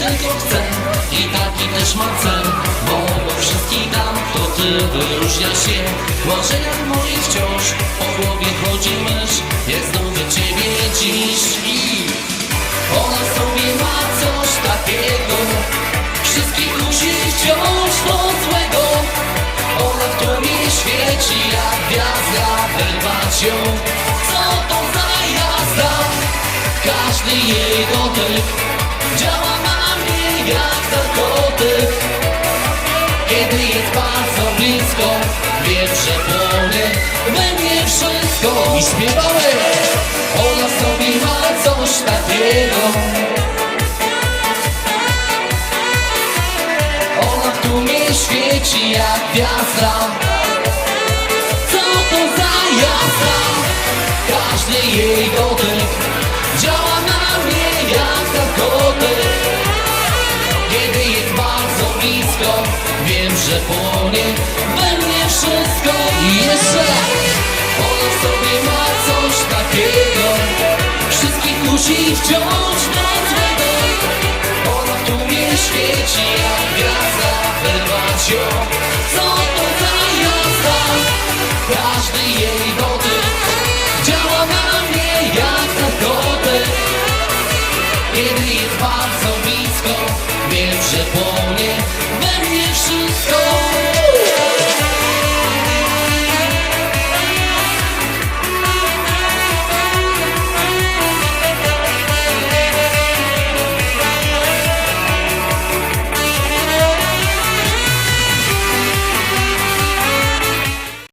tego chcę. I taki też mam cel Bo do wszystkich dam, to ty wyróżnia się. Marzenia moje wciąż po głowie jest bardzo blisko. Wiem, że płonie we mnie wszystko. I śpiewamy Ona sobie ma coś takiego. Ona w tłumie świeci jak gwiazda. Co to za jazda? Każdy jej dotyk Działa na mnie że płonie we mnie wszystko i jeszcze Ona w sobie ma coś takiego. Wszystkich musi wciąż na złego Ona tu mnie świeci jak gwiazda Wyrwać ją, co to za jazda? Każdy jej dotyk działa na mnie jak narkotyk Kiedy jest bardzo blisko, wiem, że płonie emotions go